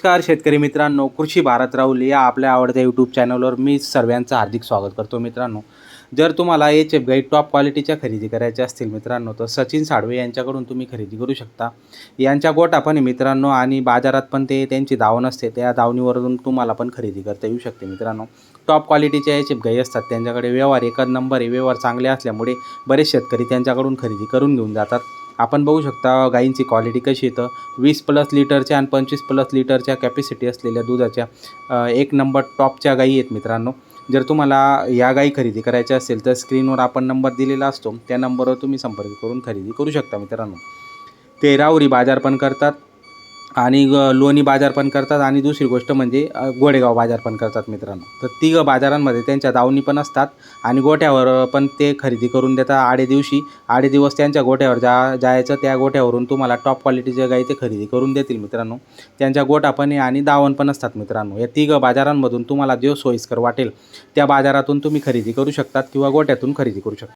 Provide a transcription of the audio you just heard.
नमस्कार शेतकरी मित्रांनो कृषी भारत राहुल या आपल्या आवडत्या यूट्यूब चॅनलवर मी सर्वांचं हार्दिक स्वागत करतो मित्रांनो. जर तुम्हाला एच एफ गाईड टॉप क्वालिटीच्या खरेदी करायच्या असतील मित्रांनो तर सचिन साडवे यांच्याकडून तुम्ही खरेदी करू शकता. यांच्या गोटा पण मित्रांनो आणि बाजारात पण ते त्यांची दावण असते त्या दावणीवरून तुम्हाला पण खरेदी करता येऊ शकते मित्रांनो. टॉप क्वालिटीच्या एच एफ गाई असतात त्यांच्याकडे व्यवहार एकच नंबर आहे व्यवहार चांगले असल्यामुळे बरेच शेतकरी त्यांच्याकडून खरेदी करून घेऊन जातात. आपण बघू शकता गाईंची क्वालिटी कशी येतं. वीस प्लस लिटरच्या आणि पंचवीस प्लस लिटरच्या कॅपॅसिटी असलेल्या दुधाच्या एक नंबर टॉपच्या गाई आहेत मित्रांनो. जर तुम्हाला या गाई खरेदी करायच्या असेल तर स्क्रीनवर आपण नंबर दिलेला असतो. त्या नंबरवर तुम्ही संपर्क करून खरेदी करू शकता मित्रांनो. ते बाजार पण करतात. आणि ग- लोणी बाजार पण करतात आणि दुसरी गोष्ट म्हणजे गोडेगाव बाजार पण करतात मित्रांनो. तर तिघं बाजारांमध्ये त्यांच्या दावणी पण असतात आणि गोठ्यावर पण ते खरेदी करून देतात आडे दिवशी. आडे दिवस त्यांच्या गोठ्यावर जा जायचं त्या गोठ्यावरून तुम्हाला टॉप क्वालिटीच्या गाई ते खरेदी करून देतील मित्रांनो. त्यांच्या गोठा पण आणि दावण पण असतात मित्रांनो. या तिघं बाजारांमधून तुम्हाला जो सोयीस्कर वाटेल त्या बाजारातून तुम्ही खरेदी करू शकतात किंवा गोठ्यातून खरेदी करू शकता.